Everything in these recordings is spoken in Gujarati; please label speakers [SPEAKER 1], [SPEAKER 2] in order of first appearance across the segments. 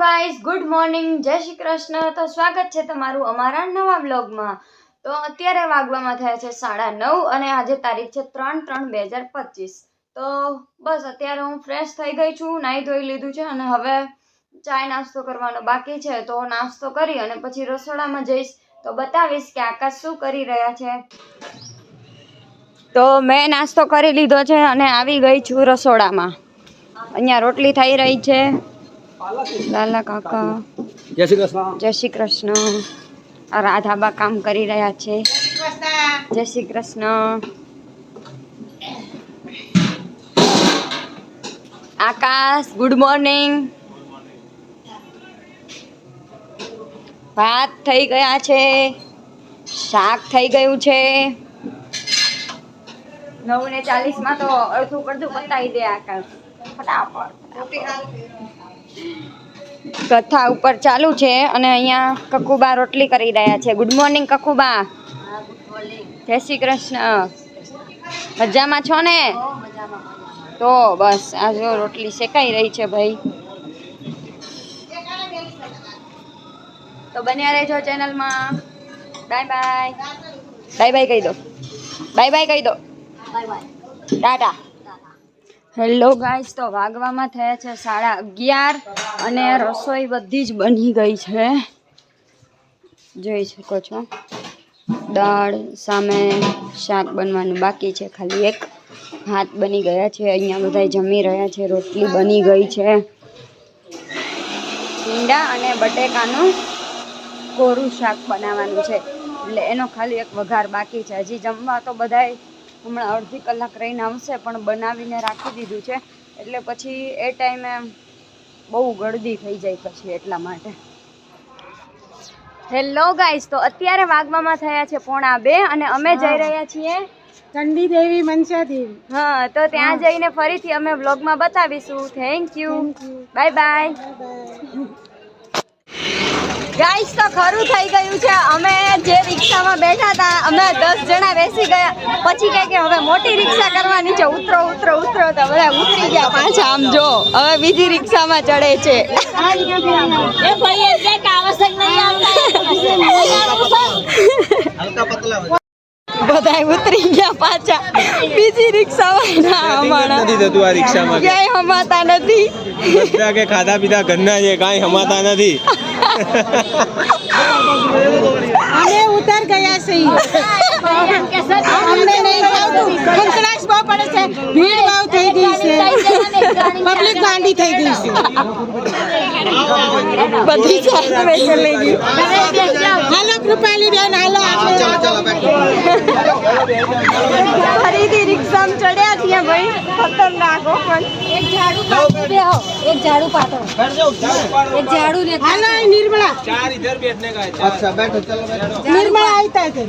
[SPEAKER 1] ગાઈઝ ગુડ મોર્નિંગ જય શ્રી કૃષ્ણ. તો સ્વાગત છે તમારું અમારા નવા બ્લોગમાં તો અત્યારે વાગવામાં થયા છે સાડા નવ અને આજે તારીખ છે ત્રણ ત્રણ બે હજાર પચીસ. તો બસ અત્યારે હું ફ્રેશ થઈ ગઈ છું નાહી ધોઈ લીધું છે અને હવે ચાય નાસ્તો કરવાનો બાકી છે. તો નાસ્તો કરી અને પછી રસોડામાં જઈશ. તો બતાવીશ કે આકાશ શું કરી રહ્યા છે. તો મેં નાસ્તો કરી લીધો છે અને આવી ગઈ છું રસોડામાં. અહીંયા રોટલી થઈ રહી છે. લાલા કાકા
[SPEAKER 2] જય શ્રી કૃષ્ણ.
[SPEAKER 1] જય શ્રી કૃષ્ણ. રાધાબા કામ કરી રહ્યા છે. જય શ્રી કૃષ્ણ. આકાશ ગુડ મોર્નિંગ ભાત થઈ ગયા છે. શાક થઈ ગયું છે. નવ ને ચાલીસમાં તો અડધું પડધું પતાવી દે આકાશ. ફટાફટ. કથા ઉપર ચાલુ છે અને અહીંયા કકુબા રોટલી કરી રહ્યા છે. Good morning Kakuba. જય શ્રી કૃષ્ણ. મજામાં છો ને? તો બસ આ જો રોટલી શેકાઈ રહી છે ભાઈ. તો બન્યા રહેજો ચેનલમાં. બાય બાય બાય બાય કહી દો. બાય બાય કહી દો. ટાટા હેલો ગાઈસ તો વાગવામાં થયા છે સાડા અગિયાર અને રસોઈ બધી જ બની ગઈ છે. જોઈ શકો છો. દાળ, સામે શાક બનવાનું બાકી છે. ખાલી એક ભાત બની ગયા છે. અહીંયા બધા જમી રહ્યા છે. રોટલી બની ગઈ છે. ભીંડા અને બટેકાનું કોરું શાક બનાવવાનું છે. એટલે એનો ખાલી એક વઘાર બાકી છે. હજી જમવા તો બધાય હમણાં અડધી કલાક રહીને આવશે પણ બનાવીને રાખી દીધું છે. એટલે પછી એ ટાઈમે બહુ ગળદી થઈ જાય પછી એટલા માટે. હેલો ગાઈસ તો અત્યારે વાગવામાં થયા છે પોણા બે અને અમે જઈ રહ્યા છીએ
[SPEAKER 3] ચંડી દેવી મનસા દેવી
[SPEAKER 1] હા તો ત્યાં જઈને ફરીથી અમે વ્લોગમાં બતાવીશું. Thank you bye bye guys તો ખરું થઈ ગયું છે. અમે જે રિક્ષામાં બેઠા હતા અમે દસ જણા બેસી ગયા. પછી કહે કે હવે મોટી રિક્ષા કરવાની છે. ઉતરો ઉતરો ઉતરો. તો બધા ઉતરી ગયા પાછા. આમ જો હવે બીજી રિક્ષામાં ચડે છે.
[SPEAKER 3] એ ભાઈ એટલે આવશ્યક નહીં
[SPEAKER 1] બધા ઉતરી ગયા પાછા. બીજી રિક્ષામાં ના હમાણા
[SPEAKER 2] નથી થતું આ રિક્ષામાં.
[SPEAKER 1] ક્યાંય હમાતા નથી.
[SPEAKER 2] બધા કે ખાધા પીધા ઘરના છે કાંઈ હમાતા નથી.
[SPEAKER 3] અમે ઉતર ગયા છે અમને નહીં ફાવતું. કંકડાશ બહુ પડે છે. ભીડ બહુ થઈ ગઈ છે. પબ્લિક ગાંડી થઈ ગઈ છે.
[SPEAKER 1] બધી ચાર લઈ ગઈ.
[SPEAKER 3] હાલો કૃપાલી બેન હાલો
[SPEAKER 1] ફરીથી રિક્ષામાં ચડ્યા છીએ ભાઈ. ખતરનાક પણ.
[SPEAKER 3] એક ઝાડુ એક ઝાડુ પાતો એક ઝાડુ ને હાલો નિર્મળા.
[SPEAKER 2] ચાર ઇધર બેઠને કા અચ્છા બેઠો ચલો બેઠો.
[SPEAKER 3] નિર્મળા આવતા છે.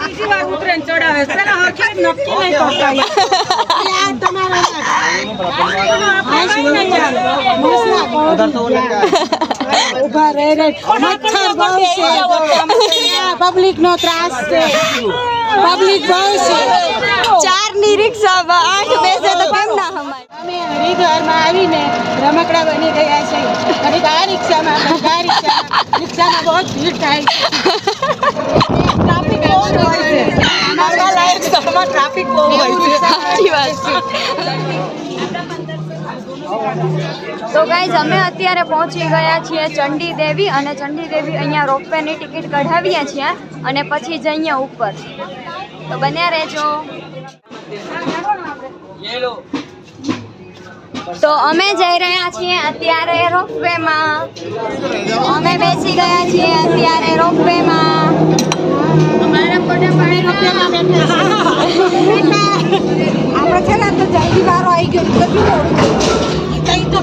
[SPEAKER 3] બીજી વાર ઉતરે ચડાવે સર હખે નક્કી નહીં કરતા. આ તમારા ઊભા રહે રે મચ્છર બહુ છે પબ્લિક નો ત્રાસ છે પબ્લિક બહુ છે
[SPEAKER 1] ચારની રિક્ષામાં આઠ બેસે તો કેમ ના હમાય
[SPEAKER 3] અમે હરિદ્વારમાં આવીને રમકડા બની ગયા છે. અને આ રિક્ષામાં આ રિક્ષામાં રિક્ષામાં બહુ ભીડ થાય ટ્રાફિક બહુ હોય છે. અમારા લાયક ટ્રાફિક બહુ હોય છે.
[SPEAKER 1] સાચી વાત છે. તો ગાઈઝ અમે અત્યારે પહોંચી ગયા છીએ ચંડી દેવી અને ચંડી દેવી અહીંયા રોપવેની ટિકિટ કઢાવીએ છીએ અને પછી જઈએ ઉપર. તો બન્યા રહેજો. તો અમે જઈ રહ્યા છીએ અત્યારે રોપવેમાં. અમે બેસી ગયા છીએ અત્યારે રોપવેમાં.
[SPEAKER 3] અમારા પાણી બેઠા. આપણે છે ને તો જલ્દી વારો આવી ગયો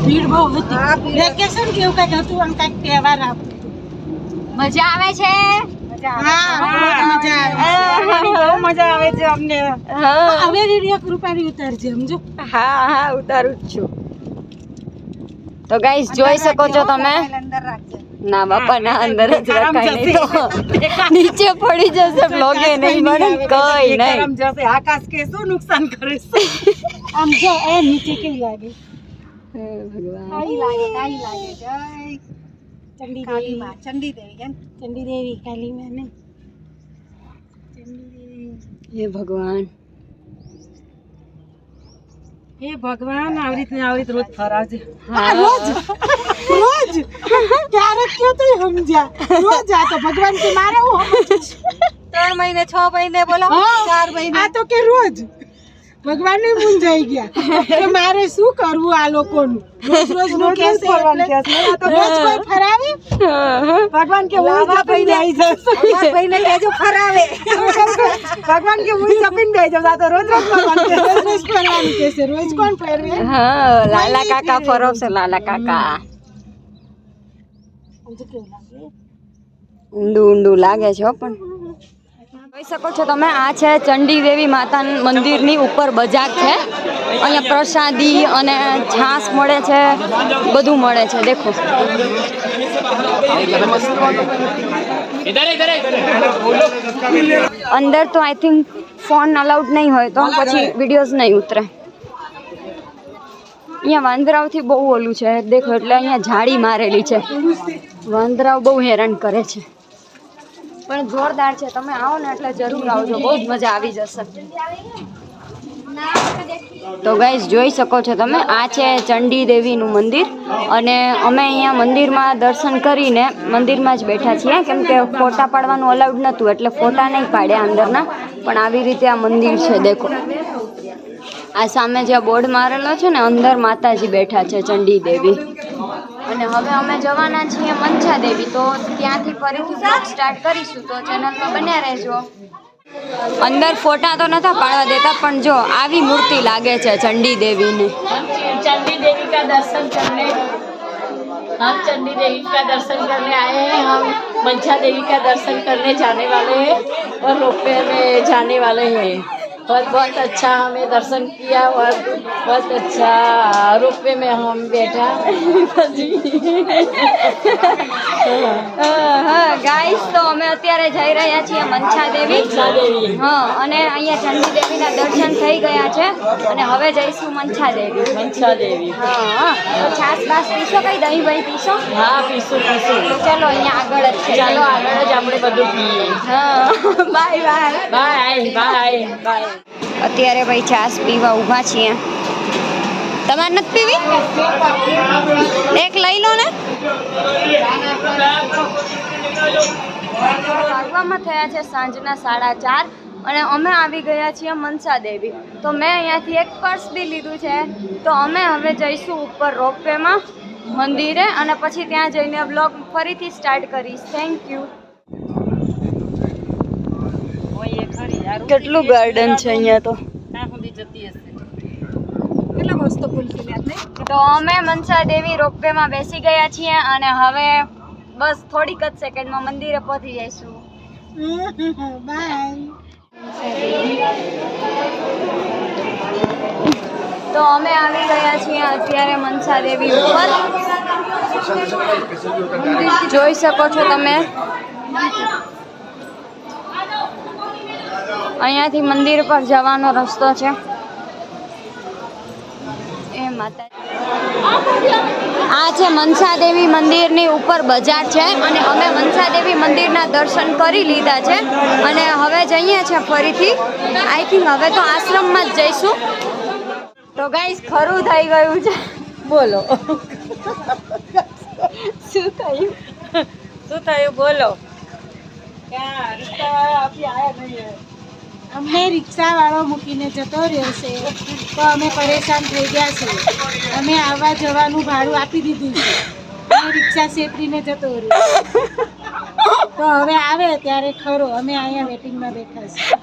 [SPEAKER 3] ભીડ બહુ હતી. વેકેશન કેવું કંઈક હતું આમ કંઈક તહેવાર આવતો
[SPEAKER 1] મજા આવે છે?
[SPEAKER 3] મજા આવે. બહુ મજા આવે છે. અમને. હવે રેડિયો કૃપાની ઉતારજે સમજો.
[SPEAKER 1] હા હા ઉતારું જ છું. તો ગાઈસ જોઈ શકો છો તમે? ના બાપા ના અંદર જ રખાય નહીં તો. નીચે પડી જશે બ્લોગે નહીં મને કઈ નહીં.
[SPEAKER 3] આકાશ કે શું નુકસાન કરે આમ જો એ નીચે કેવી લાગે? કાળી લાગે કાળી લાગે. જય ચંડી દેવી. માં ચંડી દેવી કેમ? ચંડી દેવી કાલી માં ને.
[SPEAKER 1] હે ભગવાન.
[SPEAKER 3] હે ભગવાન આવી રીતને આવી રીતે રોજ ફરાવજે રોજ? રોજ? ક્યારેક કયો તો સમજ્યા. રોજ આ તો ભગવાન કે મારે હું ત્રણ મહિને છ મહિને બોલો. ચાર મહિને. આ તો કે રોજ. ભગવાન ને મૂંઝાઈ ગયા. કે મારે શું કરવું આ લોકોનું? રોજ રોજનું કોઈ ફરાવે? ભગવાન કે હું જપીને આવી ભાઈ ને કેજો ફરાવે. ભગવાન કે હું જપીને આવી જઉં આ તો રોજ રોજ ભગવાન કે રોજ ફરવાનું કેસે રોજ કોણ ફેરવે?
[SPEAKER 1] હા લાલા કાકા ફરવશે લાલા કાકા. ઊંડું ઊંડું લાગે છે પણ. જોઈ શકો છો તમે, આ છે ચંડી દેવી માતા મંદિરની ઉપર બજાર છે. અહીંયા પ્રસાદી અને છાસ મળે છે, બધું મળે છે, દેખો. અંદર તો આઈ થિંક ફોન અલાઉડ નહીં હોય તો, પછી વિડીયોઝ નહીં ઉતરે. અહીંયા વાંદરાઓથી બહુ ઓલું છે, દેખો, એટલે અહીંયા જાળી મારેલી છે. વાંદરાઓ બહુ હેરાન કરે છે. પણ જોરદાર છે. તમે આવો ને એટલે જરૂર આવજો. બહુ જ મજા આવી જશે. તો ગાઈઝ જોઈ શકો છો તમે, આ છે ચંડી દેવીનું મંદિર. અને અમે અહીંયા મંદિરમાં દર્શન કરીને મંદિરમાં જ બેઠા છીએ. કેમ કે ફોટા પાડવાનું અલાઉડ નહોતું, એટલે ફોટા નહીં પાડ્યા અંદરના. પણ આવી રીતે આ મંદિર છે, દેખો. આ સામે જે બોર્ડ મારેલો છે ને, અંદર માતાજી બેઠા છે ચંડી દેવી. અને હવે અમે જવાના છીએ મંછા દેવી તો ત્યાંથી ફરીથી બ્લોગ સ્ટાર્ટ કરીશું તો ચેનલમાં બન્યા રહેજો અંદર ફોટા તો નતા પાડવા દેતા પણ જો આવી મૂર્તિ લાગે છે ચંડી દેવીની
[SPEAKER 4] चंडी देवी का दर्शन करने हम चंडी देवी का दर्शन करने आए हैं हम मंछा देवी का दर्शन करने जाने वाले हैं और रोपवे में जाने वाले हैं बहुत बहुत अच्छा हमें दर्शन किया और बहुत अच्छा रोपवे में हम बैठा
[SPEAKER 1] હા ગાઈસ તો અમે અત્યારે જઈ રહ્યા છીએ મંછા દેવી
[SPEAKER 4] मंछा देवी
[SPEAKER 1] હા અને અહીંયા ચંડી દેવીના દર્શન થઈ ગયા છે અને હવે જઈશું મંછા દેવી
[SPEAKER 4] मंछा देवी
[SPEAKER 1] હા હા તો છાસ બાસ પીશો કઈ દહીં ભાઈ પીશો
[SPEAKER 4] हाँ पीसू पीसू
[SPEAKER 1] તો ચલો અહીંયા આગળ જ છે
[SPEAKER 4] ચાલો આગળ જ આપણે બધું પીએ
[SPEAKER 1] હા bye bye
[SPEAKER 4] bye bye bye
[SPEAKER 1] અત્યારે ભાઈ છાસ પીવા ઊભા છીએ. તમારે નથી પીવી? એક લઈ લો ને. વાગવામાં થયા છે સાંજના સાડા ચાર અને અમે આવી ગયા છીએ મનસા દેવી. તો મેં અહીંયાથી એક પર્સ બી લીધું છે. તો અમે હવે જઈશું ઉપર રોપવેમાં, મંદિરે અને પછી ત્યાં જઈને બ્લોગ ફરીથી સ્ટાર્ટ કરીશ. થેન્ક યુ કેટલું ગાર્ડન છે અહીંયા તો? તો અમે મનસા દેવી રોપવેમાં બેસી ગયા છીએ અને હવે બસ થોડીક જ સેકન્ડમાં મંદિરે પહોંચી જઈશું. તો અમે આવી ગયા છીએ અત્યારે મનસા દેવી ઉપર. જોઈ શકો છો તમે. અહીંયાથી મંદિર પર જવાનો રસ્તો છે. એ માતા આ છે મનસા દેવી મંદિરની ઉપર બજાર છે અને અમે મનસા દેવી મંદિરના દર્શન કરી લીધા છે. અને હવે જઈએ છીએ ફરીથી. આઈ થિંક હવે તો આશ્રમમાં જ જઈશું. તો ગાઈસ ખરું થઈ ગયું છે.
[SPEAKER 3] બોલો.
[SPEAKER 1] શું થયું?
[SPEAKER 3] શું થયું? બોલો. અમને રિક્ષા વાળો મૂકીને જતો રહ્યો છે, તો અમે પરેશાન થઈ ગયા છે. અમે આવવા જવાનું ભાડું આપી દીધું છે. અને રિક્ષા શેતરીને જતો રહ્યો તો હવે આવે ત્યારે ખરો, અમે અહીંયા વેટિંગમાં બેઠા છીએ.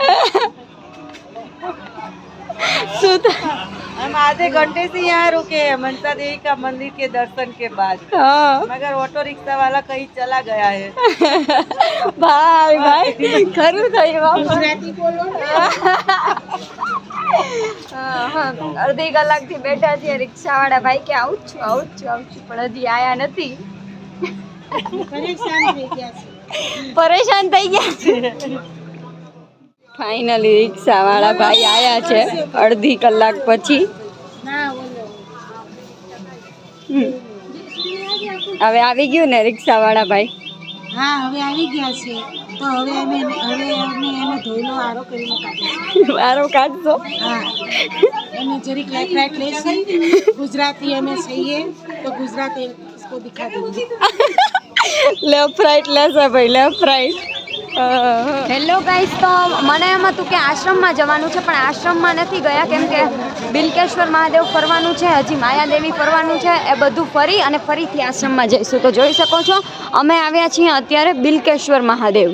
[SPEAKER 1] શું થયું
[SPEAKER 3] हम आधे घंटे से यहाँ रुके हैं मनसा देवी का मंदिर के दर्शन के बाद
[SPEAKER 1] હા
[SPEAKER 3] मगर ऑटो रिक्शा वाला कहीं चला गया है
[SPEAKER 1] ભાઈ ભાઈ ખરું થયું
[SPEAKER 3] ગુજરાતી बोलो
[SPEAKER 1] હા હા અડધી કલાકથી બેઠા છીએ રિક્ષાવાળા ભાઈ કે આવું જ છું આવું જ છું આવું જ છું પણ હજી આયા નથી
[SPEAKER 3] પરેશાન થઈ ગયા છે
[SPEAKER 1] પરેશાન થઈ ગયા છે ફાઇનલી રિક્ષાવાળા ભાઈ આવ્યા છે. અડધી કલાક પછી. હવે આવી ગયું ને રિક્ષાવાળા ભાઈ?
[SPEAKER 3] હા હવે આવી ગયા છે. તો અમે હવે અમે એનો ધોઈનો ગુજરાતી અમે છીએ. તો ગુજરાતી ઇસકો દિખા દેંગે
[SPEAKER 1] લેફ્ટ રાઈટ લેશે ભાઈ લેફ્ટ રાઈટ હેલો ગાઈસ તો મને એમ હતું કે આશ્રમમાં જવાનું છે, પણ આશ્રમમાં નથી ગયા, કેમ કે બિલકેશ્વર મહાદેવ ફરવાનું છે, હજી માયાદેવી ફરવાનું છે, એ બધું ફરી અને ફરીથી આશ્રમમાં જઈશું. તો જોઈ શકો છો, અમે આવ્યા છીએ અત્યારે બિલકેશ્વર મહાદેવ.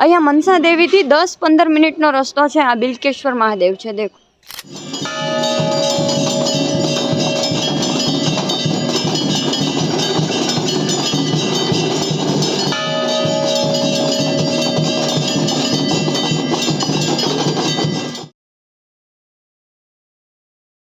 [SPEAKER 1] અહીંયા મનસા દેવીથી દસ પંદર મિનિટનો રસ્તો છે, આ બિલકેશ્વર મહાદેવ છે, દેખો.